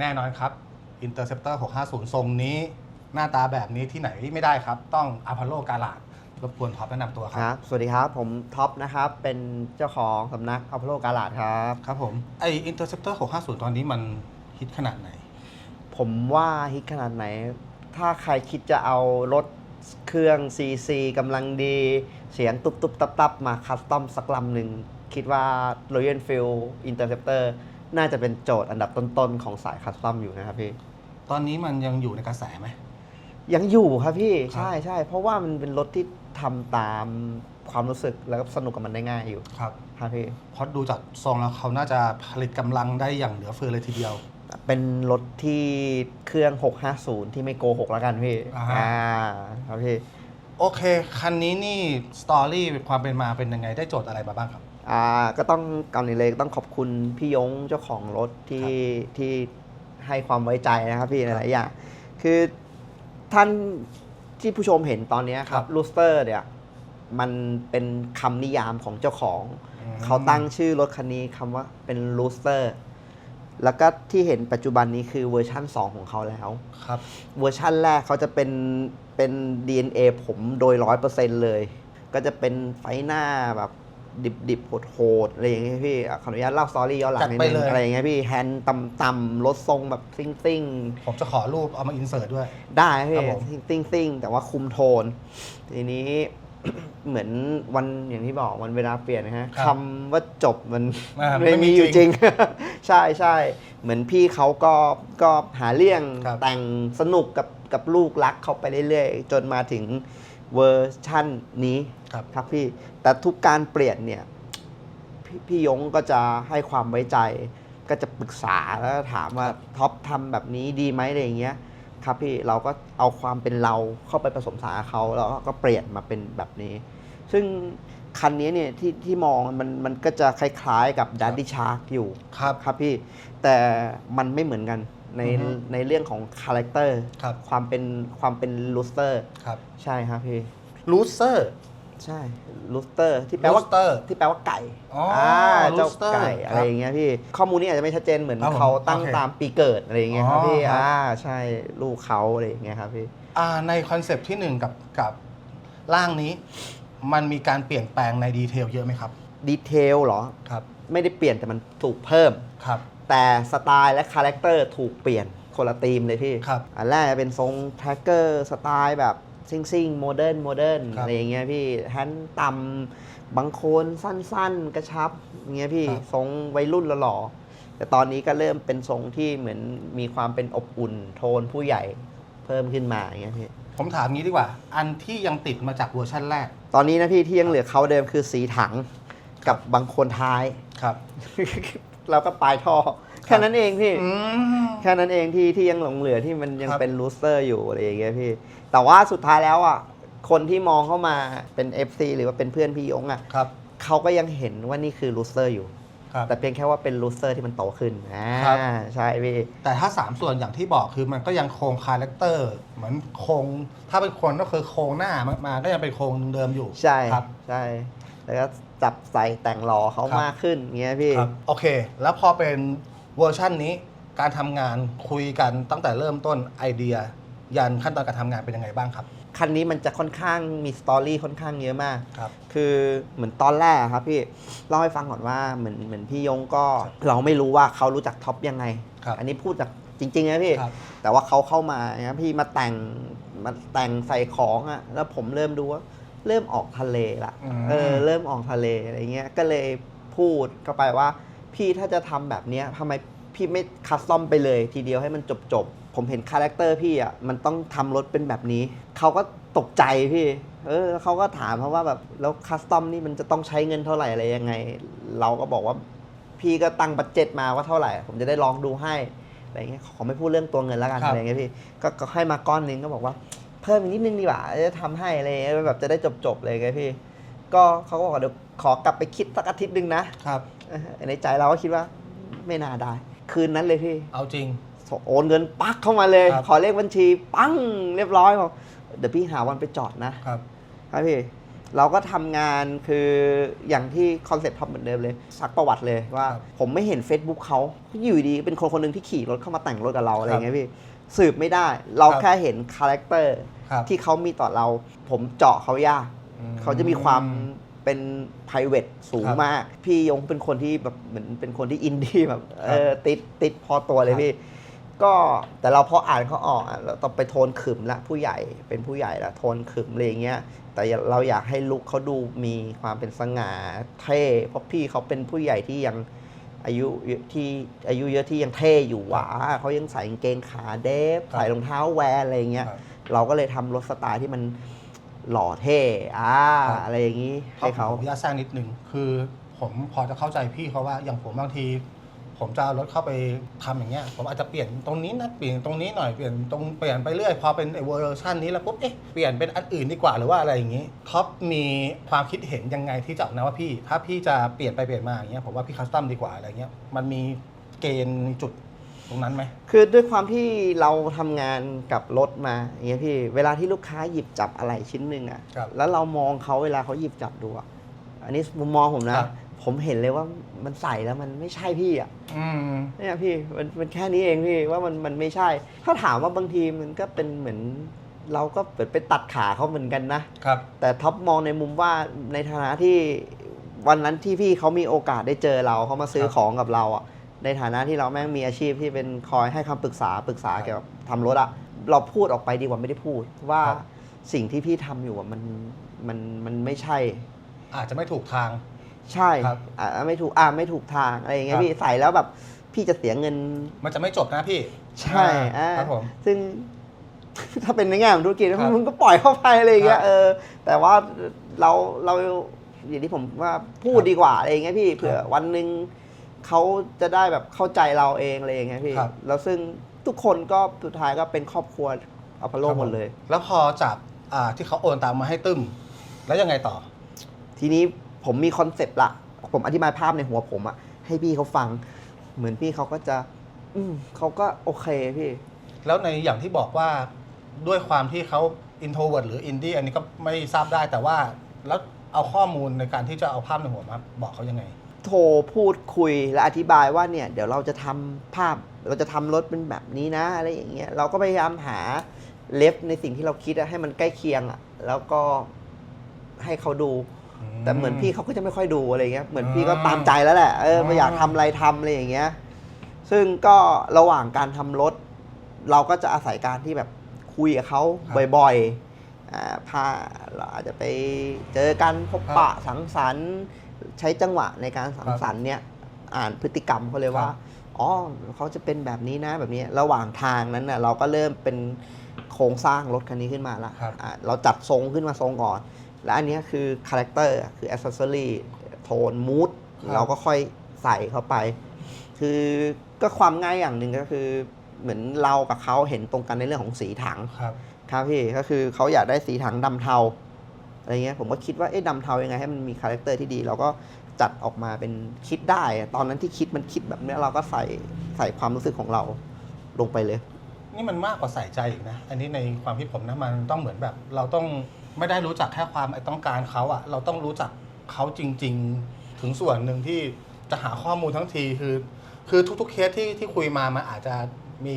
แน่นอนครับ Interceptor 650 ทรงนี้หน้าตาแบบนี้ที่ไหนไม่ได้ครับ ต้องอพอลโลกาลาดรบกวนท็อปแนะนำตัวคครับรับ สวัสดีครับ ผมท็อปนะครับ เป็นเจ้าของสำนักอัพโลกาลาดครับ ครับผมไอ Interceptor 650 ตอนนี้มันฮิตขนาดไหน ผมว่าฮิตขนาดไหน ถ้าใครคิดจะเอารถเครื่อง CC กำลังดี เสียงตุบตุบตับตับมาคัสตอมสักลำหนึ่ง คิดว่า Royal Field Interceptor น่าจะเป็นโจทย์อันดับต้นๆของสายคัสตอมอยู่นะครับพี่ ตอนนี้มันยังอยู่ในกระแสไหม ยังอยู่ครับพี่ครับใช่ใช่เพราะว่ามันเป็นรถที่ทำตามความรู้สึกแล้วก็สนุกกับมันได้ง่ายอยู่ครับ ครับพี่ เพราะดูจากทรงแล้วเขาน่าจะผลิตกำลังได้อย่างเหลือเฟือเลยทีเดียว เป็นรถที่เครื่อง 650 ที่ไม่โกหกแล้วกันพี่อ่าฮะ อ่าครับพี่ โอเค คันนี้นี่สตอรี่ความเป็นมาเป็นยังไงได้โจทย์อะไรมาบ้างครับ อ่าก็ต้องก่อนอื่นเลยต้องขอบคุณพี่ยงเจ้าของรถที่ที่ให้ความไว้ใจนะครับพี่ในหลายอย่างคือท่านที่ผู้ชมเห็นตอนเนี้ยคครัรับบลูสเตอร์เนี่ยมันเป็นคำนิยามของเจ้าของอืมเขาตั้งชื่อรถคันนี้คำว่าเป็นลูสเตอร์แล้วก็ที่เห็นปัจจุบันนี้คือเวอร์ชั่น 2 ของเขาแล้วครับเวอร์ชั่นแรกเขาจะเป็นเป็น DNA ผมโดยร้อยเปอร์เซ็นต์เลย ก็จะเป็นไฟหน้าแบบ ดิบดิบๆโหดๆอะไรอย่างเงี้ยพี่อะขออนุญาตเล่าสตอรี่ย้อนหลังจัดนิดไปนึเลยงอะไรอย่างเงี้ยพี่แฮนด์ต่ำๆรถทรงแบบซิ่งซิ่งผมจะขอรูปเอามาอินเสิร์ตด้วยๆได้พี่ครับผม ซิ่งซิ่งๆแต่ว่าคุมโทน ทีนี้ เหมือนวันอย่างที่บอกวันเวลาเปลี่ยนนะฮะครับคำว่าจบมันอ่าไม่ไม่มีมีอยู่จจริริงงใช่ใช่เหมือนพี่เขาก็ก็หาเรื่องครับแต่งสนุกกับกับลูกรักเขาไปเรื่อยๆ จนมาถึง เวอร์ชั่นนี้ครับครับพี่ แต่ทุกการเปลี่ยนเนี่ยพพี่ยงก็จะให้ความไว้ใจ ก็จะปรึกษาแล้วก็ถามว่าท็อปทำแบบนี้ดีไหมอะไรอย่างเงี้ยครับพี่เราก็เอาความเป็นเราเข้าไปผสมผสานกับเขาแล้วก็เปลี่ยนมาเป็นแบบนี้ ซึ่งคันนี้เนี่ยที่ที่มองมันมันก็จะคล้ายๆกับดั d ดี้ชาร์กอยู่ครับครับพี่แต่มันไม่เหมือนกัน ในอือฮึในเรื่องของคาแรคเตอร์ครับ ความเป็นความเป็นลูสเตอร์ครับใช่ครับพี่ลูเซอร์ใช่ลูสเตอร์ที่แปลว่า Rooster ที่แปลว่าไก่อ๋ออ่เจ้า Rooster ไก่ครับอะไรอย่างเงี้ยพี่ ข้อมูลนี้อาจจะไม่ชัดเจนเหมือนครับผมเขาตั้งโอเคตามปีเกิดอะไรอย่างเงี้ยครับพี่ อ๋อครับ อ่า ใช่ ลูกเขาอะไรอย่างเงี้ยครับพี่ อ่าในคอนเซปต์ที่หนึ่งกับกับร่างนี้ มันมีการเปลี่ยนแปลงในดีเทลเยอะไหมครับ ดีเทลเหรอ ครับ ไม่ได้เปลี่ยนแต่มันถูกเพิ่ม ครับ แต่สไตล์และคาแรคเตอร์ถูกเปลี่ยนคนละธีมเลยพี่ ครับ อันแรกจะเป็นทรงแท็กเกอร์สไตล์แบบซิงซิงโมเดิร์นโมเดิร์นครับอะไรอย่างเงี้ยพี่แฮนด์ต่ำบางโคนสั้นๆ กระชับอย่างเงี้ยพี่ครับ ทรงวัยรุ่นหล่อๆแต่ตอนนี้ก็เริ่มเป็นทรงที่เหมือนมีความเป็นอบอุ่นโทนผู้ใหญ่เพิ่มขึ้นมาอย่างเงี้ยพี่ ผมถามงี้ดีกว่า อันที่ยังติดมาจากเวอร์ชั่นแรก ตอนนี้นะพี่ที่ยังเหลือเขาเดิมคือสีถังกับบางโคนท้าย ครับ แล้วก็ปลายท่อ แค่นั้นเองพี่ อืม แค่นั้นเองที่ที่ยังหลงเหลือที่มันยังครับเป็นลูสเตอร์อยู่อะไรอย่างเงี้ยพี่ แต่ว่าสุดท้ายแล้วอะคนที่มองเข้ามาเป็น FC หรือว่าเป็นเพื่อนพี่ยงอะครับ เขาก็ยังเห็นว่านี่คือลูสเตอร์อยู่ ครับ แต่เพียงแค่ว่าเป็นลูสเตอร์ที่มันโตขึ้นอ่าครับ ใช่พี่ แต่ถ้า 3 ส่วนอย่างที่บอกคือมันก็ยังโครงคาแรคเตอร์ เหมือนโครงถ้าเป็นคนก็คือโครงหน้ามามาก็ยังเป็นโครงเดิมอยู่ใช่ครับ ใช่ แล้วก็ จับใส่แต่งหล่อเขาครับ มากขึ้นอย่างเงี้ยพี่ ครับโอเค แล้วพอเป็นเวอร์ชั่นนี้การทำงานคุยกันตั้งแต่เริ่มต้นไอเดีย ยันขั้นตอนการทำงานเป็นยังไงบ้างครับ คันนี้มันจะค่อนข้างมีสตอรี่ค่อนข้างเยอะมาก ครับ คือเหมือนตอนแรกอะครับพี่เล่าให้ฟังก่อนว่าเหมือนเหมือนพี่ยงก็เราไม่รู้ว่าเขารู้จักท็อปยังไง ครับ อันนี้พูดจากจริงๆนะพี่ ครับ แต่ว่าเขาเข้ามานะพี่มาแต่งมาแต่งใส่ของอะแล้วผมเริ่มดูว่า เริ่มออกทะเลละอืมเออเริ่มออกทะเลอะไรเงี้ยก็เลยพูดเข้าไปว่า พี่ถ้าจะทำแบบเนี้ยทำไมพี่ไม่คัสตอมไปเลย ทีเดียวให้มันจบจบๆผมเห็นคาแรคเตอร์พี่อะมันต้องทำรถเป็นแบบนี้ เขาก็ตกใจพี่ เออแล้วเขาก็ถามเพราะว่าแบบแล้วคัสตอมนี่มันจะต้องใช้เงินเท่าไหร่อะไรยังไง เราก็บอกว่าพี่ก็ตั้งบัตเจ็ตมาว่าเท่าไหร่ ผมจะได้ลองดูให้อะไรเงี้ยขอไม่พูดเรื่องตัวเงินแล้วกันครับอะไรเงี้ยพี่ก็ก็ให้มาก้อนหนึงก็บอกว่า เพิ่มอีกนิดนึงดีกว่าจะทำให้อะไรเงี้ยแบบจะได้จบๆเลยไงพี่ ก็เขาก็บอกว่าเดี๋ยวขอกลับไปคิดสักอาทิตย์หนึ่งนะครับเออในใจเราก็คิดว่าไม่น่าได้ คืนนั้นเลยพี่ เอาจริงโอนเงินปักเข้ามาเลยครับขอเลขบัญชี ปั้งเรียบร้อยบอกเดี๋ยวพี่หาวันไปจอดนะครับครับพี่เราก็ทำงานคืออย่างที่คอนเซ็ปต์ท็อปเหมือนเดิมเลยซักประวัติเลยว่าครับผมไม่เห็น Facebook เขาอยู่ดีเป็นคนคนหนึ่งที่ขี่รถเข้ามาแต่งรถกับเราอะไรครับเงี้ยพี่สืบไม่ได้ เราครับแค่เห็นคาแรคเตอร์ ครับ ที่เขามีต่อเรา ผมเจาะเขายาก อืม เขาจะมีความเป็น p r i v a t สูงครับมาก พี่ยงเป็นคนที่แบบเหมือนเป็นคนที่อินดี้แบบเออครับติดติดพอตัวเลคยรับ พี่ ก็แต่เราพออ่านเขาออกอะเราต้องไปโทนขึมละผู้ใหญ่เป็นผู้ใหญ่ละโทนขึมอะไรอย่างเงี้ย แต่เราอยากให้ลุคเขาดูมีความเป็นสง่าเท่เพราะพี่เขาเป็นผู้ใหญ่ที่ยังอายุเยอะที่อายุเยอะที่ยังเท่อยู่หวาเขายังใส่กางเกงขาเดฟครับใส่รองเท้าแวนอะไรอย่างเงี้ย ครับ เราก็เลยทำรถสไตล์ที่มันหล่อเท่อ่าครับอะไรอย่างนี้ให้ให้เขาเขาขออนุญาตแทรกนิดนึงคือผมพอจะเข้าใจพี่เขาว่าอย่างผมบางที ผมจะเอารถเข้าไปทำอย่างเงี้ยผมอาจจะเปลี่ยนตรงนี้นะเปลี่ยนตรงนี้หน่อยเปลี่ยนตรงเปลี่ยนไปเรื่อยพอเป็นไอ้เวอร์ชันนี้แล้วปุ๊บเอ๊ะเปลี่ยนเป็นอันอื่นดีกว่าหรือว่าอะไรอย่างงี้ท็อปมีความคิดเห็นยังไงที่จะออกแนะว่าพี่ ถ้าพี่จะเปลี่ยนไปเปลี่ยนมาอย่างเงี้ยผมว่าพี่คัสตอมดีกว่าอะไรเงี้ยมันมีเกณฑ์มีจุด ตรงนั้นไหม คือด้วยความที่เราทำงานกับรถมาอย่างเงี้ยพี่เวลาที่ลูกค้าหยิบจับอะไรชิ้นหนึ่งอะครับแล้วเรามองเขาเวลาเขาหยิบจับดูอะอันนี้มุมมองผมนะครับ ผมเห็นเลยว่ามันใส่แล้วมันไม่ใช่พี่อะอืม เนี่ยพี่มันมันแค่นี้เองพี่ว่ามันมันไม่ใช่ ถ้าถามว่าบางทีมันก็เป็นเหมือน เราก็เปิดไปตัดขาเขาเหมือนกันนะ ครับ แต่ท็อปมองในมุมว่าในฐานะที่วันนั้นที่พี่เขามีโอกาสได้เจอเราเขามาซื้อครับ ของกับเราอะ ในฐานะที่เราแม่งมีอาชีพที่เป็นคอยให้คำปรึกษาปรึกษาครับเกี่ยวกับทำรถอะเราพูดออกไปดีกว่าไม่ได้พูด ว่าครับ สิ่งที่พี่ทำอยู่อะมันมันมันไม่ใช่ อาจจะไม่ถูกทาง ใช่ครับอะไม่ถูกอ่าไม่ถูกทางอะไรอย่างเงี้คยรับ พี่ใส่แล้วแบบพี่จะเสียเงิน มันจะไม่จบนะพี่ใช่อ่าครับผม ซึ่ง ถ้าเป็นในแง่ของธุรกิจครับมันก็ปล่อยเข้าไปอะไรอย่างเงี้ยครับเออ แต่ว่าเราเราอย่างที่ผมว่าพูดครับดีกว่าอะไรอย่างเงี้ยพี่เผื่อครับวันหนึ่ง เขาจะได้แบบเข้าใจเราเองอะไรอย่างเงี้ยพี่ ครับ แล้วซึ่งทุกคนก็สุดท้ายก็เป็นครอบครัวอพอลโลครับผหมดเลย แล้วพอจากอ่าที่เขาโอนตามมาให้ตึ้ม แล้วยังไงต่อ ทีนี้ผมมีคอนเซปต์ละ ผมอธิบายภาพในหัวผมอะให้พี่เขาฟัง เหมือนพี่เขาก็จะ อืมเขาก็โอเคพี่ แล้วในอย่างที่บอกว่าด้วยความที่เขา introvert หรือ indie อันนี้ก็ไม่ทราบได้แต่ว่า แล้วเอาข้อมูลในการที่จะเอาภาพในหัวมาบอกเขายังไง โทรพูดคุยและอธิบายว่าเนี่ยเดี๋ยวเราจะทำภาพเราจะทำรถเป็นแบบนี้นะอะไรอย่างเงี้ยเราก็พยายามหาเลฟในสิ่งที่เราคิดอะให้มันใกล้เคียงอะแล้วก็ให้เขาดู แต่เหมือนพี่เขาก็จะไม่ค่อยดูอะไรเงี้ยเหมือนพี่ก็ตามใจแล้วแหละเออไม่อยากทำอะไรทำอะไรอย่างเงี้ยซึ่งก็ระหว่างการทำรถ เราก็จะอาศัยการที่แบบคุยกับเขาครับบ่อยๆอ่าพาเราอาจจะไปเจอกันพบปะสังสรรค์ ใช้จังหวะในการสังสรรค์เนี่ยอ่านพฤติกรรมเขาเลยว่าครับอ๋อเขาจะเป็นแบบนี้นะแบบนี้ระหว่างทางนั้นน่ะเราก็เริ่มเป็นโครงสร้างรถคันนี้ขึ้นมาละครับอะเราจัดทรงขึ้นมาทรงก่อน และอันเนี้ยคือคาแรคเตอร์คือ a อ c เซอรี่โทนมูดครับเราก็ค่อยใส่เข้าไป คือก็ความง่ายอย่างหนึ่งก็คือเหมือนเรากับเขาเห็นตรงกันในเรื่องของสีถังครับครับพี่ก็คือเขาอยากได้สีถังดำเทา อะไรเงี้ยผมก็คิดว่าเอ๊ะดำเทายังไงให้มันมีคาแรคเตอร์ที่ดี เราก็จัดออกมาเป็นคิดได้ ตอนนั้นที่คิดมันคิดแบบนี้เราก็ใส่ใส่ความรู้สึกของเราลงไปเลย นี่มันมากกว่าใส่ใจอีกนะ อันนี้ในความคิดผมนะมันต้องเหมือนแบบ เราต้องไม่ได้รู้จักแค่ความต้องการเขาอะเราต้องรู้จักเขาจริง ๆ ถึงส่วนหนึ่งที่จะหาข้อมูลทั้งทีคือ คือทุกๆเคสที่ที่คุยมามันอาจจะมี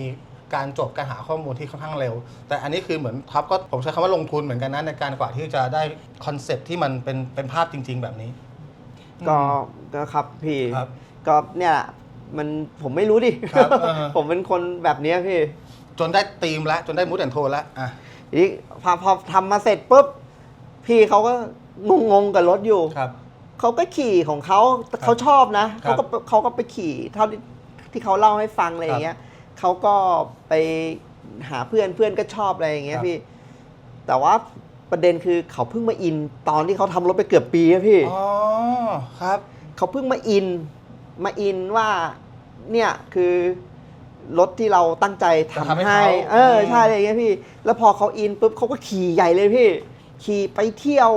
การจบการหาข้อมูลที่ค่อนข้างเร็ว แต่อันนี้คือเหมือนท็อปก็ผมใช้คำว่าลงทุนเหมือนกันนะในการกว่าที่จะได้คอนเซ็ปต์ที่มันเป็นเป็นภาพจริง ๆ แบบนี้ ก็ก็ครับพี่ครับก็เนี่ยมันผมไม่รู้ดิ ครับเออ ผมเป็นคนแบบเนี้ยพี่จนได้ธีมแล้วจนได้มูดแอนโทนแล้วอะ ทีนี้พอพอทำมาเสร็จปุ๊บ พี่เขาก็งงงๆกับรถอยู่ ครับ เขาก็ขี่ของเขาแต่เขาชอบนะ ครัเขาบก็เขาก็ไปขี่เท่าที่ที่เขาเล่าให้ฟังอะไรอย่างเงี้ย เขาก็ไปหาเพื่อนเพื่อนก็ชอบอะไรอย่างเงี้คยรับ พี่ แต่ว่าประเด็นคือเขาเพิ่งมาอินตอนที่เขาทำรถไปเกือบปีอะพี่ อ๋อครับ เขาเพิ่งมาอินมาอินว่าเนี่ยคือรถที่เราตั้งใจทำจะทำให้ให้ เขาเอออืมใช่อะไรอย่างเงี้ยพี่ แล้วพอเขาอินปุ๊บเขาก็ขี่ใหญ่เลยพี่ ขี่ไปเที่ยว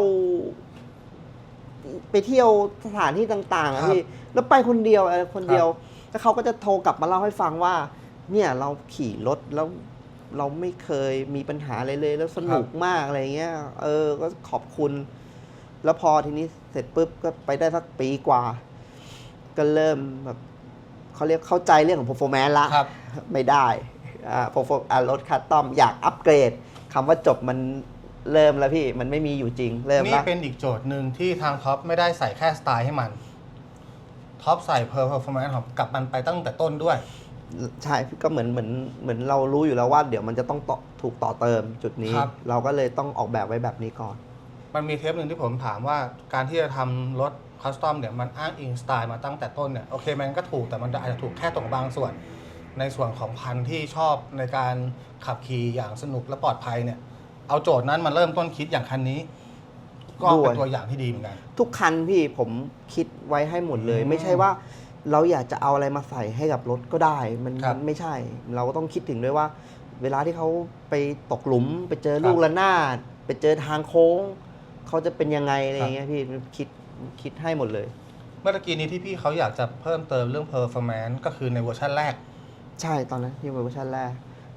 ไปเที่ยวสถานที่ต่างๆอะพี่ แล้วไปคนเดียวเออคนเดียว แล้วเขาก็จะโทรกลับมาเล่าให้ฟังว่า เนี่ยเราขี่รถแล้วเราไม่เคยมีปัญหาอะไรเลย แล้วสนุกมากอะไรเงี้ย เออ ก็ขอบคุณ แล้วพอทีนี้เสร็จปุ๊บก็ไปได้สักปีกว่า ก็เริ่มแบบเขาเรียกเข้าใจเรื่องของ performance ละครับไม่ได้อ่า perform อ่ารถคัสตอมอยากอัปเกรดคำว่าจบมันเริ่มแล้วพี่มันไม่มีอยู่จริง เริ่มนี่ละเป็นอีกโจทย์หนึ่งที่ทางท็อปไม่ได้ใส่แค่สไตล์ให้มันท็อปใส่เพอร์ฟอร์แมนซ์ของกับมันไปตั้งแต่ต้นด้วย ใช่ก็เหมือนเหมือนเหมือนเรารู้อยู่แล้วว่า เดี๋ยวมันจะต้องต่อถูกต่อเติมจุดนี้ ครับ เราก็เลยต้องออกแบบไว้แบบนี้ก่อน มันมีเทปหนึ่งที่ผมถามว่าการที่จะทำรถคัสตอมเนี่ยมันอ้างอิงสไตล์มาตั้งแต่ต้นเนี่ยโอเคมันก็ถูกแต่มันอาจจะถูกแค่ตรงบางส่วน ในส่วนของพันธุ์ที่ชอบในการขับขี่อย่างสนุกและปลอดภัยเนี่ย เอาโจทย์นั้นมาเริ่มต้นคิดอย่างคันนี้ ก็เป็นด้วยตัวอย่างที่ดีเหมือนกัน ทุกคันพี่ผมคิดไว้ให้หมดเลย อืม ไม่ใช่ว่า เราอยากจะเอาอะไรมาใส่ให้กับรถก็ได้ มันครับมันไม่ใช่ เราก็ต้องคิดถึงด้วยว่า เวลาที่เขาไปตกหลุม ไปเจอลูคกรับระนาดไปเจอทางโค้ง เขาจะเป็นยังไงอะไรครับเงี้ยพี่คิดคิดให้หมดเลย เมื่อกี้นี้ที่พี่เขาอยากจะเพิ่มเติมเรื่อง performance ก็คือในเวอร์ชันแรก ใช่ตอนนั้นที่เวอร์ชันแรก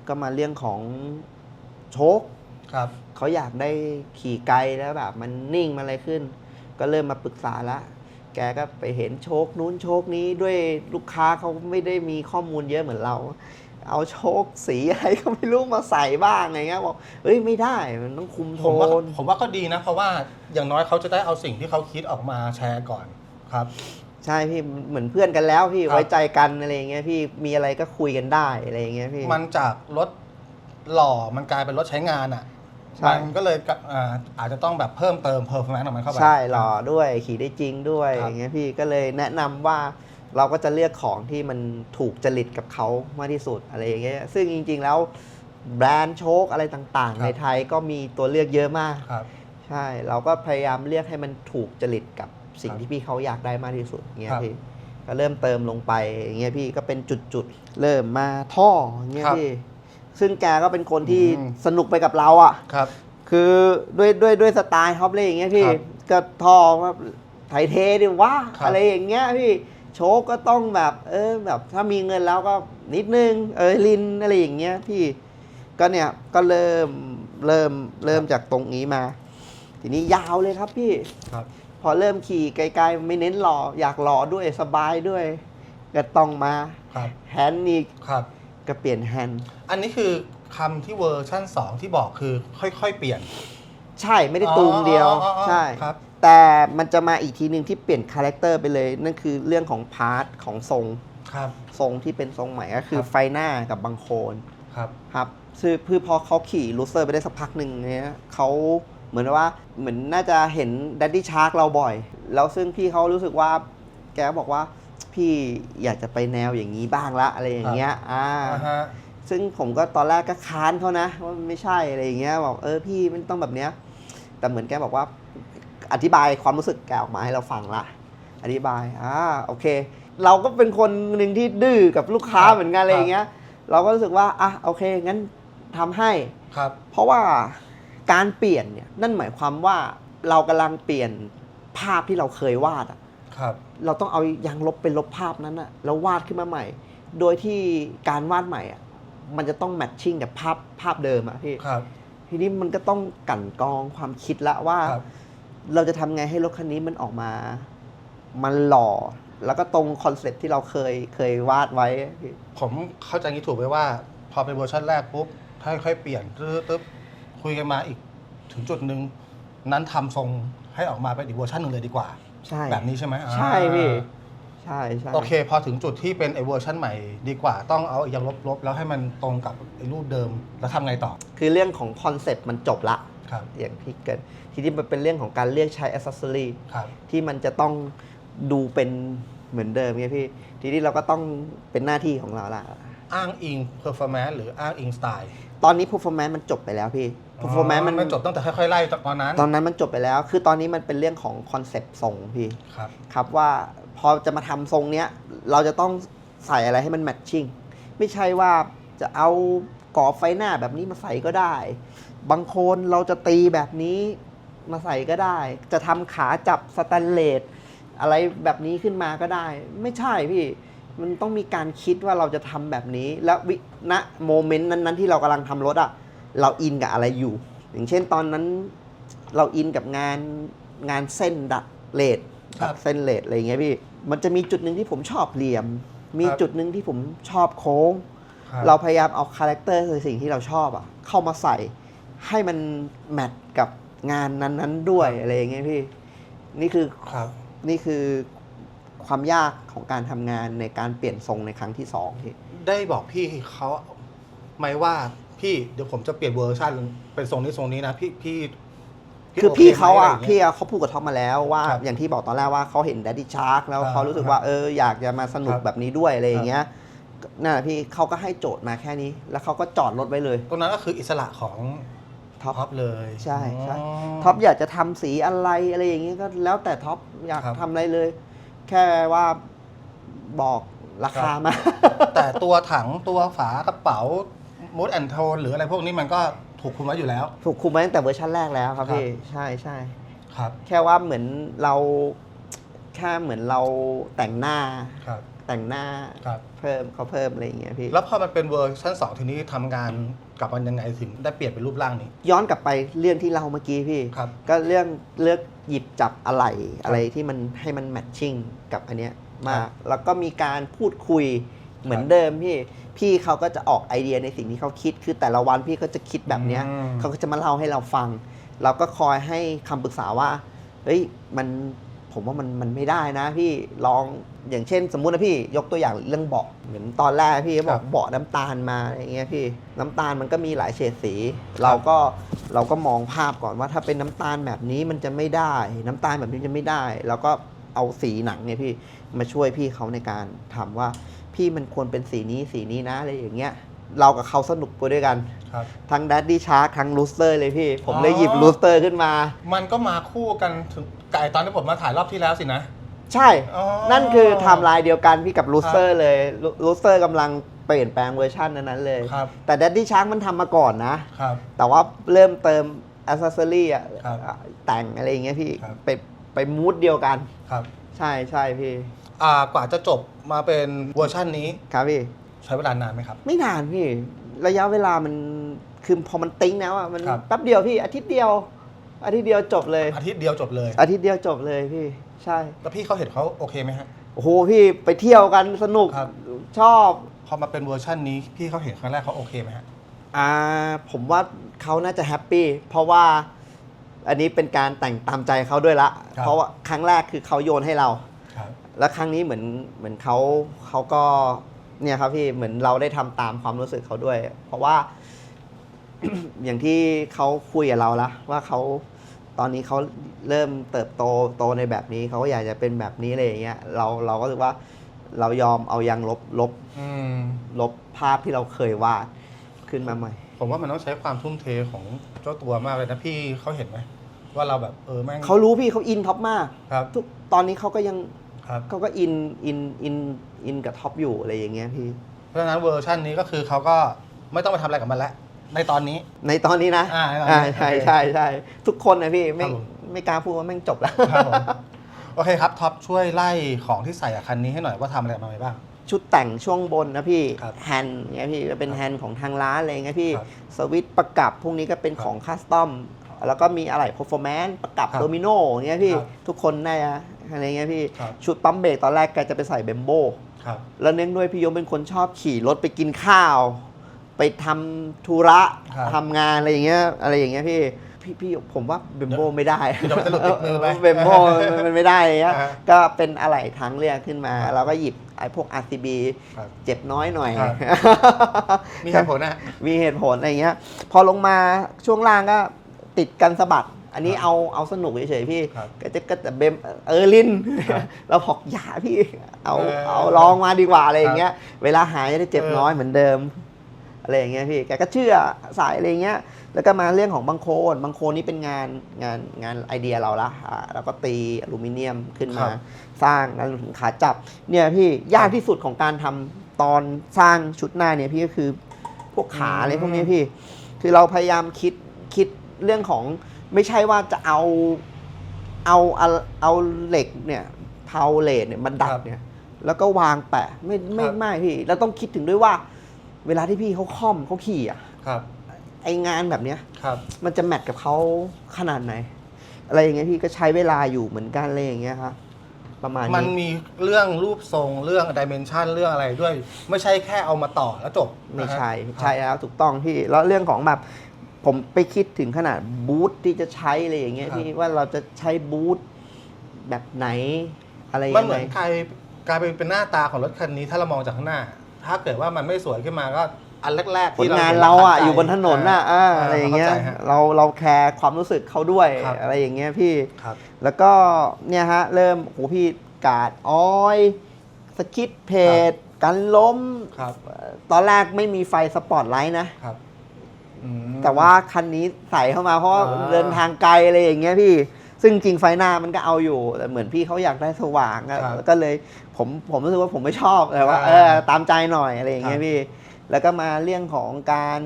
ก็มาเรื่องของโชค ครับ เขาอยากได้ขี่ไกลแล้วแบบมันนิ่งมันอะไรขึ้น ก็เริ่มมาปรึกษาละ แกก็ไปเห็นโชคนู้นโชคนี้ด้วยลูกค้าเขาไม่ได้มีข้อมูลเยอะเหมือนเรา เอาโชคสีอะไรก็ไม่รู้มาใส่บ้างอะไรเงี้ยบอกเอ้ยไม่ได้มันต้องคุมโทผมว่านผมว่าก็ดีนะ เพราะว่าอย่างน้อยเขาจะได้เอาสิ่งที่เขาคิดออกมาแชร์ก่อนครับ ใช่พี่เหมือนเพื่อนกันแล้วพี่ครับ ไว้ใจกันอะไรเงี้ยพี่มีอะไรก็คุยกันได้อะไรเงี้ยพี่มันจากรถหล่อมันกลายเป็นรถใช้งานอะ ใช่ มันก็เลยกะอ่าอาจจะต้องแบบเพิ่มเติม performance ของมันเข้าไป ใช่หล่อด้วยขี่ได้จริงด้วยครับ อย่างเงี้ยพี่ก็เลยแนะนำว่าเราก็จะเลือกของที่มันถูกจริตกับเขามากที่สุดอะไรอย่างเงี้ยซึ่งจริงๆแล้วแบรนด์โชคอะไรต่างคๆรับในไทยก็มีตัวเลือกเยอะมาก ครับ ใช่เราก็พยายามเลือกให้มันถูกจริตกับสิ่งครับที่พี่เขาอยากได้มากที่สุดอย่างเงี้คยรับพี่ก็เริ่มเติมลงไปอย่างเงี้ยพี่ก็เป็นจุดๆเริ่มมาท่ออย่างเงี้ยครับ พี่ ซึ่งแกก็เป็นคนที่อืม สนุกไปกับเราอะ ครับ คือด้วยด้วยด้วยสไตล์ท็อปเลยอย่างเงี้ยพี่ครับก็ท่อว่าไทยเทดิว่าครับ อะไรอย่างเงี้ยพี่โชคก็ต้องแบบ เออแบบถ้ามีเงินแล้วก็นิดนึง เออลินอะไรอย่างเงี้ยพี่ก็เนี่ยก็เริ่มเริ่มเริ่มจากตรงนี้มา ทีนี้ยาวเลยครับพี่ ครับ พอเริ่มขี่ไกลๆไม่เน้นหล่ออยากหล่อด้วยสบายด้วย ก็ต้องมาครับ แฮนด์อีกครับ ก็เปลี่ยนแฮนด์อันนี้คือคำที่เวอร์ชั่น 2 ที่บอกคือค่อยๆ เปลี่ยน ใช่ไม่ได้ตูมเดียวอ๋ออ๋ออ๋อใช่ครับ แต่มันจะมาอีกทีหนึ่งที่เปลี่ยนคาแรคเตอร์ไปเลย นั่นคือเรื่องของพาร์ทของทรงครับ ทรงที่เป็นทรงใหม่ก็คือครับ ไฟหน้ากับบังโคลนครับ ครับคือคือพอเขาขี่ลูเซอร์ไปได้สักพักหนึ่งเนี่ยเขาเหมือนว่าเหมือนน่าจะเห็นดัดดี้ชาร์กเราบ่อย แล้วซึ่งพี่เขารู้สึกว่าแกก็บอกว่า พี่อยากจะไปแนวอย่างนี้บ้างละอะไรอย่างเงี้ยอ่าอ่าฮะซึ่งผมก็ตอนแรกก็ค้านเขานะว่ามันไม่ใช่อะไรอย่างเงี้ยบอกเออพี่มันต้องแบบเนี้ย แต่เหมือนแกบอกว่าอธิบายความรู้สึกแกออกมาให้เราฟังละอธิบายอ่าโอเค เราก็เป็นคนหนึ่งที่ดื้อกับลูกค้าครับเหมือนกันอะไรอย่างเงี้ย เราก็รู้สึกว่าอะโอเคงั้นทำให้ครับ เพราะว่าการเปลี่ยนเนี่ยนั่นหมายความว่าเรากำลังเปลี่ยนภาพที่เราเคยวาดอะครับ เราต้องเอายางลบไปลบภาพนั้นอะแล้ววาดขึ้นมาใหม่ โดยที่การวาดใหม่อะมันจะต้องแมทชิ่งกับภาพภาพเดิมอะพี่ครับทีนี้มันก็ต้องกลั่นกรองความคิดละว่าครับเราจะทำไงให้รถคันนี้มันออกมา มันหล่อแล้วก็ตรงคอนเซ็ปต์ที่เราเคยเคยวาดไว้พี่ผมเข้าใจงี้ถูกไหมว่า พอเป็นเวอร์ชันแรกปุ๊บถ้าค่อยๆเปลี่ยนตึ๊บๆคุยกันมาอีกถึงจุดหนึ่งนั้นทำทรงให้ออกมาเป็นอีกเวอร์ชันหนึ่งเลยดีกว่า ใช่แบบนี้ใช่ไหมอ่าใช่พี่ ใช่ใช่โอเค พอถึงจุดที่เป็นไอเวอร์ชันใหม่ดีกว่า ต้องเอาอย่างลบๆ แล้วให้มันตรงกับไอ้รูปเดิม แล้วทำไงต่อคือเรื่องของคอนเซ็ปต์มันจบละ ครับอย่างที่เกิดทีนี้มันเป็นเรื่องของการเลือกใช้อ c เซสซอรีครับที่มันจะต้องดูเป็นเหมือนเดิมไงพี่ ทีนี้เราก็ต้องเป็นหน้าที่ของเราละ อ้างอิง performance หรืออ้างอิงสไตล์ ตอนนี้ performance มันจบไปแล้วพี่ performance มันไม่จบตั้งแต่ค่อยๆไล่จากตอนนั้นตอนนั้นมันจบไปแล้ว คือตอนนี้มันเป็นเรื่องของคอนเซ็ปต์ทรงพี่ ครับ ครับว่าพอจะมาทำทรงเนี้ย เราจะต้องใส่อะไรให้มันแมทชิ่ง ไม่ใช่ว่าจะเอากรอบไฟหน้าแบบนี้มาใส่ก็ได้ บางคนเราจะตีแบบนี้มาใส่ก็ได้ จะทำขาจับสแตนเลสอะไรแบบนี้ขึ้นมาก็ได้ ไม่ใช่พี่ มันต้องมีการคิดว่าเราจะทำแบบนี้ แล้ววิณโมเมนต์นั้นๆ ที่เรากำลังทำรถอะเราอินกับอะไรอยู่ อย่างเช่นตอนนั้นเราอินกับงานงานเส้นดัดเลดครับดัดเส้นเลดอะไรอย่างเงี้ยพี่ มันจะมีจุดหนึ่งที่ผมชอบเหลี่ยม มีครับจุดหนึ่งที่ผมชอบโค้งครับเราพยายามเอาคาแรคเตอร์คือสิ่งที่เราชอบอะเข้ามาใส่ให้มันแมทกับงานนั้นๆด้วยอะไรอย่างเงี้ยพี่ นี่คือครับนี่คือ ความยากของการทำงานในการเปลี่ยนทรงในครั้งที่สองพี่ได้บอกพี่เขาไหมว่าพี่เดี๋ยวผมจะเปลี่ยนเวอร์ชันเป็นทรงนี้ทรงนี้นะพี่พี่คือโเพี่เขาไหมอะไรย่งงี้ยพี่อะเขาพูดกับท็อปมาแล้วว่าครับอย่างที่บอกตอนแรกว่าเขาเห็นแดดดี้ชาร์กแล้วอ่าเขารู้สึกว่าเอออยากจะมาสนุกครับแบบนี้ด้วยอะไรอย่างเงี้ยนั่นแหละพี่เขาก็ให้โจทย์มาแค่นี้ แล้วเขาก็จอดรถไว้เลย ตรงนั้นก็คืออิสระของท็อปท็อปเลยใช่ใช่อ๋อท็อปอยากจะทำสีอะไรอะไรอย่างเงี้ยก็แล้วแต่ท็อปอยากครับทำอะไรเลย แค่ว่าบอกราคามา แต่ตัวถังตัวฝากระเป๋ามูดแอนโทนหรืออะไรพวกนี้มันก็ถูกคุมไว้อยู่แล้ว ถูกคุมมาตั้งแต่เวอร์ชันแรกแล้วครับครับพี่ ใช่ใช่ครับ แค่ว่าเหมือนเราแค่เหมือนเราแต่งหน้าครับ แต่งหน้าครับ เพิ่มเขาเพิ่มอะไรอย่างเงี้ยพี่ แล้วพอมันเป็นเวอร์ชันสองทีนี้ทำงานกับมันยังไงถึงได้เปลี่ยนเป็นรูปร่างนี้ ย้อนกลับไปเรื่องที่เราเมื่อกี้พี่ ครับ ก็เรื่องเลือกหยิบจับอะไรอะไรที่มันให้มันแมทชิ่งกับอันเนี้ยมาก แล้วก็มีการพูดคุยเหมือนครับเดิมพี่ พี่เขาก็จะออกไอเดียในสิ่งที่เขาคิด คือแต่ละวันพี่ก็จะคิดแบบเนี้ยอืม เขาก็จะมาเล่าให้เราฟัง เราก็คอยให้คำปรึกษาว่า เฮ้ย มัน ผมว่ามันมันไม่ได้นะพี่ลองอย่างเช่น สมมุตินะพี่ยกตัวอย่างเรื่องเบาะเหมือนตอนแรกพี่เขาบอกเบาะน้ำตาลมาอะไรอย่างเงี้ยพี่น้ำตาลมันก็มีหลายเฉดสี เราก็เราก็มองภาพก่อนว่าถ้าเป็นน้ำตาลแบบนี้มันจะไม่ได้ น้ำตาลแบบนี้จะไม่ได้ แล้วก็เอาสีหนังเนี่ยพี่มาช่วยพี่เขาในการทำว่าพี่มันควรเป็นสีนี้สีนี้นะอะไรอย่างเงี้ยเรากับเขาสนุกไปด้วยกันครับทั้งดัดดี้ชาร์กทั้งลูสเตอร์เลยพี่ ผมเลยอ๋อหยิบลูสเตอร์ขึ้นมา มันก็มาคู่กันถึง ไก่ตอนที่ผมมาถ่ายรอบที่แล้วสินะ ใช่ อ๋อ นั่นคือไทม์ไลน์เดียวกันพี่กับลูสเตอร์เลยลูสเตอร์กำลังเปลี่ยนแปลงเวอร์ชันนั้นๆเลย ครับ แต่ดัดดี้ชาร์กมันทำมาก่อนนะ ครับ แต่ว่าเริ่มเติมอ c เซสซอรี่อะครับอะแต่งอะไรอย่างเงี้ยพี่ครับ ไปไปมูดเดียวกัน ครับใช่ใช่พี่ อ่ากว่าจะจบมาเป็นเวอร์ชันนี้ครับพี่ ใช้เวลานานไหมครับ ไม่นานพี่ ระยะเวลามันคือพอมันติ้งแล้วอะมันครับ แป๊บเดียวพี่อาทิตย์เดียว อาทิตย์เดียวจบเลย อาทิตย์เดียวจบเลยอาทิตย์เดียวจบเลยพี่ ใช่ แล้วพี่เขาเห็นเขาโอเคไหมฮะ โอ้โหพี่ไปเที่ยวกันสนุกครับ ชอบ พอมาเป็นเวอร์ชันนี้พี่เขาเห็นครั้งแรกเขาโอเคไหมฮะ อ่าผมว่าเขาน่าจะแฮปปี้เพราะว่าอันนี้เป็นการแต่งตามใจเขาด้วยละ ครับ เพราะว่าครั้งแรกคือเขาโยนให้เรา ครับ แล้วครั้งนี้เหมือนเหมือนเขาเขาก็เนี่ยครับพี่เหมือนเราได้ทำตามความรู้สึกเขาด้วย เพราะว่า อย่างที่เขาคุยกับเราละว่าเขา ตอนนี้เขาเริ่มเติบโตโตในแบบนี้เขาก็อยากจะเป็นแบบนี้อะไรอย่างเงี้ยเราเราก็รู้สึกว่าเรายอมเอายังลบลบอืมลบภาพที่เราเคยวาดขึ้นมาใหม่ ผมว่ามันต้องใช้ความทุ่มเทของเจ้าตัวมากเลยนะพี่เขาเห็นไหมว่าเราแบบเออแม่งเขารู้พี่เขาอินท็อปมากครับทุกตอนนี้เขาก็ยังครับเขาก็อินอินอินอินกับท็อปอยู่อะไรอย่างเงี้ยพี่ เพราะฉะนั้นเวอร์ชันนี้ก็คือเขาก็ไม่ต้องไปทำอะไรกับมันแล้ว ในตอนนี้ ในตอนนี้นะอ่าในตอนนี้ใช่โอเคใช่ใช่ทุกคนนะพี่ไม่ครับผม ไม่กล้าพูดว่าแม่งจบแล้ว ครับผมโอเคครับท็อปช่วยไล่ของที่ใส่กับคันนี้ให้หน่อยว่าทำอะไรมาบ้าง ชุดแต่งช่วงบนนะพี่ครับแฮนด์เงี้ยพี่ก็เป็นแฮนด์ของทางร้านอะไรเงี้ยพี่ครับสวิตช์ประกับพวกนี้ก็เป็นครับของคัสตอมแล้วก็มีอะไร performance ประกับครับโดมิโนเงี้ยพี่ครับทุกคนได้อะอะไรเงี้ยพี่ครับ ชุดปั๊มเบรกตอนแรกแกจะไปใส่เบมโบ ครับ แล้วเนื่องด้วยพี่ยงเป็นคนชอบขี่รถไปกินข้าว ไปทำธุระครับ ทำงานอะไรอย่างเงี้ยอะไรอย่างเงี้ยพี่พี่พี่ผมว่าเบมโบไม่ได้เดี๋ยวมันจะหลุดติดมือไปเบมโบมันมันไม่ได้อะไรเงี้ยอ่าฮะก็เป็นอะไรทางเลือกขึ้นมาครับเราก็หยิบไอ้พวก RCB ครับ เจ็บน้อยหน่อย ครับ มีเหตุผลนะฮะมีเหตุผลอะไรเงี้ย พอลงมาช่วงล่างก็ติดกันสะบัด อันนี้ครับเอาเอาสนุกเฉยๆพี่ ครับก็จะก็จะเบมเออลิน ครับเราบอกอย่าพี่ เอาเออเอาลองมาดีกว่าอะไรอย่างเงี้ย เวลาหายจะได้เจ็บเออ น้อยเหมือนเดิม อะไรอย่างเงี้ยพี่แกก็เชื่อสายอะไรเงี้ยแล้วก็มาเรื่องของบางโคนบางโคนนี่เป็นงานงานงานไอเดียเราละอ่าแล้วก็ตีอลูมิเนียมขึ้นมาสร้างแล้วถึงขาจับเนี่ยพี่ยากที่สุดของการทำตอนสร้างชุดหน้าเนี่ยพี่ก็คือพวกขาอืมอะไรพวกนี้พี่ คือเราพยายามคิดคิดเรื่องของไม่ใช่ว่าจะเอาเอาเอาเอาเหล็กเนี่ยเพาเลทเนี่ยมันดัดครับเนี่ยแล้วก็วางแปะไม่ไม่ครับไม่พี่เราต้องคิดถึงด้วยว่า เวลาที่พี่เขาค่อมเขาขี่อะครับ ไองานแบบเนี้ยครับ มันจะแมทกับเขาขนาดไหน อะไรอย่างเงี้ยพี่ก็ใช้เวลาอยู่เหมือนกันอะไรอย่างเงี้ยครับประมาณมันนี้มีเรื่องรูปทรงเรื่องดิเมนชันเรื่องอะไรด้วย ไม่ใช่แค่เอามาต่อแล้วจบไม่ใช่นะฮะใช่แล้วถูกต้องพี่แล้วเรื่องของแบบผมไปคิดถึงขนาดบูธที่จะใช้อะไรอย่างเงี้ยครับพี่ว่าเราจะใช้บูธแบบไหนอะไรมันยังเหมืไงอนกลายกลายเป็นหน้าตาของรถคันนี้ถ้าเรามองจากข้างหน้า ถ้าเกิดว่ามันไม่สวยขึ้นมาก็อันแรกๆผลที่งานห็เราอะประทัใจอยู่บนถนนน่ะอ่าอะไรอย่างเงี้ยข้ใจฮะเราเราแคร์ความรู้สึกเขาด้วยครับอะไรอย่างเงี้ยพี่ ครับ แล้วก็เนี่ยฮะเริ่มโหพี่กาดออย สกิทเพจกันล้ม ครับเอ่อตอนแรกไม่มีไฟสปอตไลท์นะ ครับอืม แต่ว่าคันนี้ใส่เข้ามาเพราะว่าอ่า เดินทางไกลอะไรอย่างเงี้ยพี่ ซึ่งจริงไฟหน้ามันก็เอาอยู่แต่เหมือนพี่เขาอยากได้สว่างอะครับก็เลยผมผมรู้สึกว่าผมไม่ชอบแต่ว่าอ่าเออตามใจหน่อยอะไรอย่างเงี้คยรับพี่ แล้วก็มาเรื่องของการ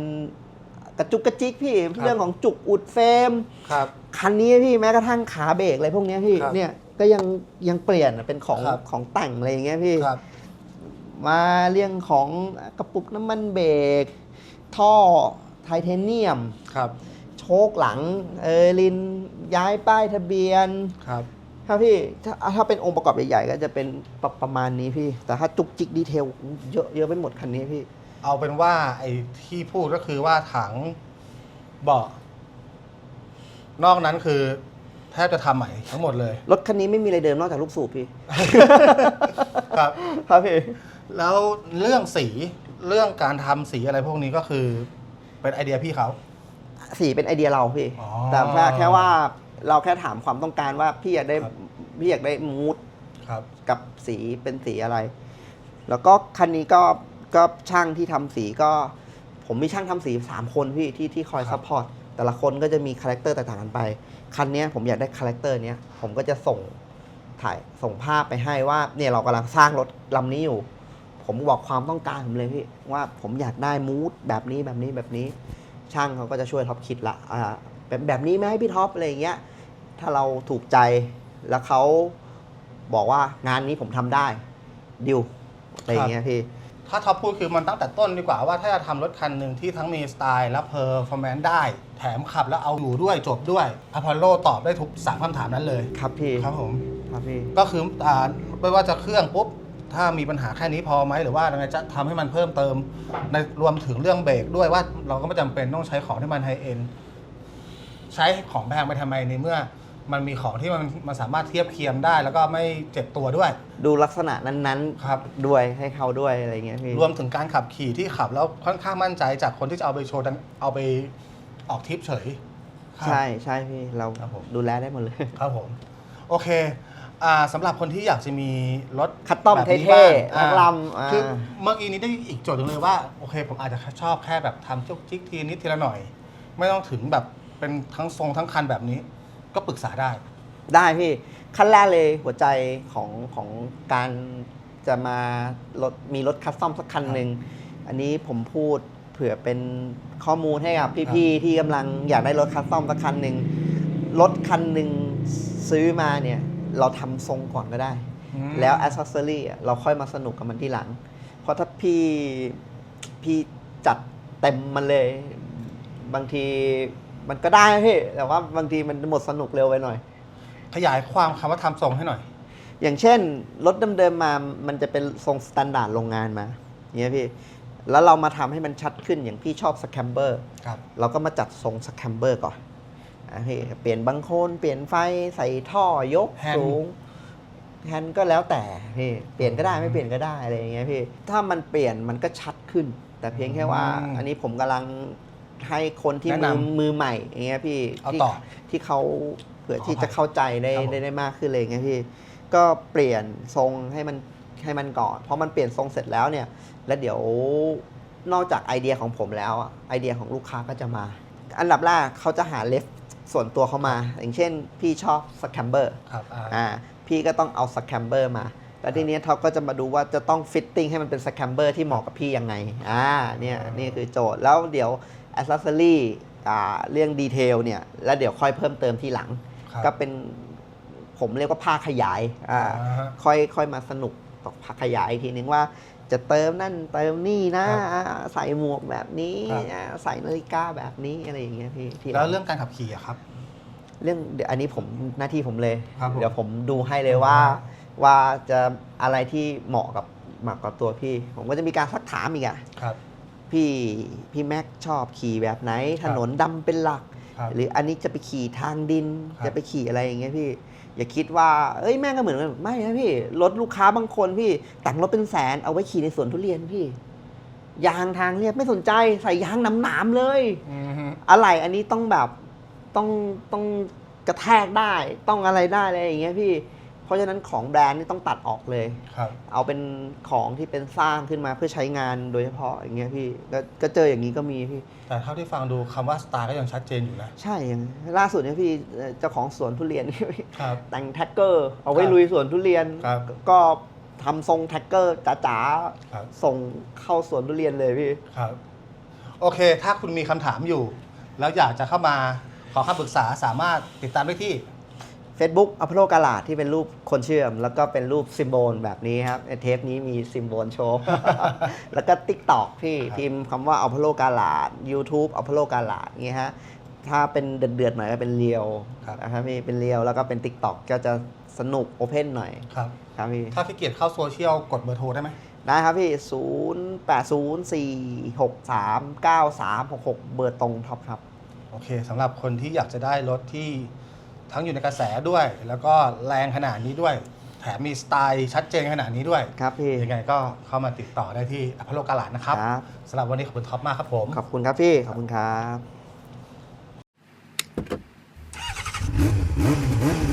กระจุกกระจิกพี่ครับ เรื่องของจุกอุดเฟรม ครับ คันนี้พี่แม้กระทั่งขาเบรกอะไรพวกเนี้ยพี่ครับเนี่ยก็ยังยังเปลี่ยนเป็นของครับ ของแต่งอะไรอย่างเงี้ยพี่ ครับ มาเรื่องของกระปุกน้ำมันเบรกท่อไทเทเนียม ครับโชคหลัง เออลินย้ายป้ายทะเบียน ครับถ้าพี่ถ้าถ้าเป็นองค์ประกอบใหญ่ๆก็จะเป็นประประมาณนี้พี่ แต่ถ้าจุกจิกดีเทลเยอะเยอะไปหมดคันนี้พี่ เอาเป็นว่าไอ้ที่พูดก็คือว่าถังเบาะนอกนั้นคือแทบจะทำใหม่ทั้งหมดเลย รถคันนี้ไม่มีอะไรเดิมนอกจากลูกสูบพี่ ครับ ครับพี่ แล้วเรื่องสีเรื่องการทำสีอะไรพวกนี้ก็คือเป็นไอเดียพี่เขา สีเป็นไอเดียเราพี่ อ๋อแต่แค่แค่ว่าเราแค่ถามความต้องการว่าพี่อยากได้ครับ พี่อยากได้มูดครับกับสีเป็นสีอะไร แล้วก็คันนี้ก็ก็ช่างที่ทำสีก็ ผมมีช่างทำสีสามคนพี่ที่ที่คอยครัซับพพอร์ตแต่ละคนก็จะมีคาแรคเตอร์แตกต่างกันไป คันเนี้ยผมอยากได้คาแรคเตอร์เนี้ยผมก็จะส่งถ่ายส่งภาพไปให้ว่าเนี่ยเรากำลังสร้างรถลำนี้อยู่ ผมบอกความต้องการผมเลยพี่ว่าผมอยากได้มูดแบบนี้แบบนี้แบบนี้ ช่างเขาก็จะช่วยท็อปคิดละอ่าแบบแบบนี้ไหมพี่ท็อปอะไรอย่างเงี้ยถ้าเราถูกใจแล้วเขาบอกว่างานนี้ผมทำได้ดิวอะไรอย่างเงี้ยพี่ถ้าท็อปพูดคือมันตั้งแต่ต้นดีกว่าว่าถ้าจะทำรถคันหนึ่งที่ทั้งมีสไตล์และเพอร์ฟอร์แมนซ์ได้ แถมขับแล้วเอาอยู่ด้วยจบด้วยอพอลโลตอบได้ทุกสามคำถามนั้นเลย ครับพี่ ครับผม ครับพี่ ก็คืออ่าไม่ว่าจะเครื่องปุ๊บ ถ้ามีปัญหาแค่นี้พอไหมหรือว่ายังไงจะทำให้มันเพิ่มเติมในรวมถึงเรื่องเบรกด้วยว่าเราก็ไม่จำเป็นต้องใช้ของที่มันไฮเอ็นใช้ของแพงไปทำไมในเมื่อ มันมีของที่มันมันสามารถเทียบเคียงได้ แล้วก็ไม่เจ็บตัวด้วยดูลักษณะนั้นครับ ๆ ด้วยให้เขาด้วยอะไรอย่างเงี้ยพี่รวมถึงการขับขี่ที่ขับแล้วค่อนข้างมั่นใจจากคนที่จะเอาไปโชว์ดันเอาไปออกทริปเฉยครับ ใช่ใช่พี่เราครับผม ดูแลได้หมดเลย ครับผม โอเค อ่าสำหรับคนที่อยากจะมีรถคัสตอมแบบนี้เท่บ้างๆอ่าลำๆอ่า คือเมื่อกี้นี้ได้อีกโจทย์หนึงเลยว่า โอเค ผมอาจจะชอบแค่แบบทำจุกจิกทีนิดทีละหน่อย ไม่ต้องถึงแบบเป็นทั้งทรงทั้งคันแบบนี้ ก็ปรึกษาได้ ได้พี่ขั้นแรกเลยหัวใจของของการจะมารถมีรถคัสตอมสักคันหนึ่งอันนี้ผมพูดเผื่อเป็นข้อมูลให้กับพี่ๆที่กำลังอยากได้รถคัสตอมสักคันหนึ่งรถคันหนึ่งซื้อมาเนี่ย เราทำทรงก่อนก็ได้ อืม แล้วอ c เซสซอรี่เราค่อยมาสนุกกับมันที่หลัง เพราะถ้าพี่พี่จัดเต็มมันเลย บางทีมันก็ได้นะพี่แต่ว่าบางทีมันหมดสนุกเร็วไปหน่อย ขยายความคำว่าทำทรงให้หน่อย อย่างเช่น รถเดิมๆมา มันจะเป็นทรงสแตนดาร์ดโรงงานมาอย่างเงี้ยพี่ แล้วเรามาทำให้มันชัดขึ้นอย่างพี่ชอบสแคมเบอร์ ครับ เราก็มาจัดทรงสแคมเบอร์ก่อนอะ พี่เปลี่ยนบังโคนเปลี่ยนไฟใส่ท่อยกแฮนด์สูงแฮนด์ก็แล้วแต่พี่เปลี่ยนก็ได้ไม่เปลี่ยนก็ได้อะไรอย่างเงี้ยพี่ถ้ามันเปลี่ยนมันก็ชัดขึ้น แต่เพียงแค่ว่า อันนี้ผมกำลังให้คนที่แนะมืนำอมือใหม่อย่างเงี้ยพี่เอาที่ต่อที่เขาเผื่อที่ขออภัยจะเข้าใจได้ครับผมได้ได้มากขึ้นเลยอย่างเงี้ยพี่ก็เปลี่ยนทรงให้มันให้มันก่อนเพราะมันเปลี่ยนทรงเสร็จแล้วเนี่ย แล้วเดี๋ยวนอกจากไอเดียของผมแล้วอะไอเดียของลูกค้าก็จะมา อันดับแรกเขาจะหาเลฟ ส่วนตัวเขามา อย่างเช่น พี่ชอบสแคมเบอร์ครับอ่าอ่าพี่ก็ต้องเอาสแคมเบอร์มา แล้วทีเนี้ยเขาก็จะมาดูว่าจะต้องฟิตติ้งให้มันเป็นสแคมเบอร์ที่เหมาะกับพี่ยังไงอ่าเนี่ยนี่คือโจทย์แล้วเดี๋ยวอ c เซสซอรี่อ่าเรื่องดีเทลเนี่ยแล้วเดี๋ยวค่อยเพิ่มเติมที่หลังครับก็เป็นผมเรียกว่าภาคขยายอ่าอ่าฮะค่อยค่อยมาสนุกกับภาคขยายอีกทีนึงว่า จะเติมนั่นเติมนี่นะครับอ่าใส่หมวกแบบนี้ครับอ่าใส่นาฬิกาแบบนี้อะไรอย่างเงี้ยพี่ที่แล้วเรื่องการขับขี่อะครับ เรื่องเดี๋ยวอันนี้ผมหน้าที่ผมเลยครับผมเดี๋ยวผมดูให้เลยว่า ว่าจะอะไรที่เหมาะกับเหมาะกับตัวพี่ ผมก็จะมีการสักถามอีกอะครับพี่พี่แม็กชอบขี่แบบไหน ถนนดำเป็นหลักครับหรืออันนี้จะไปขี่ทางดินครับจะไปขี่อะไรอย่างเงี้ยพี่ อย่าคิดว่าเอ้ยแม่งก็เหมือนกันไม่นะพี่รถลูกค้าบางคนพี่แต่งรถเป็นแสนเอาไว้ขี่ในสวนทุเรียนพี่ ยางทางเรียบไม่สนใจใส่ยางหนามๆเลยอือฮึอะไรอันนี้ต้องแบบต้องต้องกระแทกได้ ต้องอะไรได้อะไรอย่างเงี้ยพี่เพ ราะฉะนั้นของแบรนด์นี่ต้องตัดออกเลย ครับ เอาเป็นของที่เป็นสร้างขึ้นมาเพื่อใช้งานโดยเฉพาะอย่างเงี้ยพี่ก็ก็เจออย่างนี้ก็มีพี่ แต่เท่าที่ฟังดูคำว่าสไตล์ก็ยังชัดเจนอยู่นะ ใช่อย่างล่าสุดเนี่ยพี่เอ่อเจ้าของสวนทุเรียนพี่ครับ แต่งแท็กเกอร์ เอาไว้ครับลุยสวนทุเรียน ครับ ก็ทำทรงแท็กเกอร์จ๋าครับ ๆส่งเข้าสวนทุเรียนเลยพี่ ครับ โอเค ถ้าคุณมีคำถามอยู่ แล้วอยากจะเข้ามาขอคำปรึกษาสามารถติดตามได้ที่ Facebook อพโลกาลาดที่เป็นรูปคนเชื่อม แล้วก็เป็นรูปซิมโบลแบบนี้ครับเทปนี้มีซิมโบลโชว์ แล้วก็ TikTok พี่ครับพิมพ์คำว่าอพโลกาลาด YouTube อพโลกาลาดอย่างเงี้ยฮะถ้าเป็นเดือดๆหน่อยก็เป็นเรียวครับนะครับพี่เป็นเรียวแล้วก็เป็น TikTok ก็จะสนุกโอเพนหน่อยครับครับพี่ถ้าขี้เกียจเข้าโซเชียลกดเบอร์โทรได้ไหมได้ครับพี่ 0 8 0 4 6 3 9 3 6 6 เบอร์ตรงท็อปครับ โอเคสำหรับคนที่อยากจะได้รถที่ ทั้งอยู่ในกระแสด้วย แล้วก็แรงขนาดนี้ด้วย แถมมีสไตล์ชัดเจนขนาดนี้ด้วย ครับพี่ ยังไงก็เข้ามาติดต่อได้ที่พระโลกาลาดนะครับครับ สำหรับวันนี้ขอบคุณท็อปมากครับผม ขอบคุณครับพี่ ขอบคุณครับ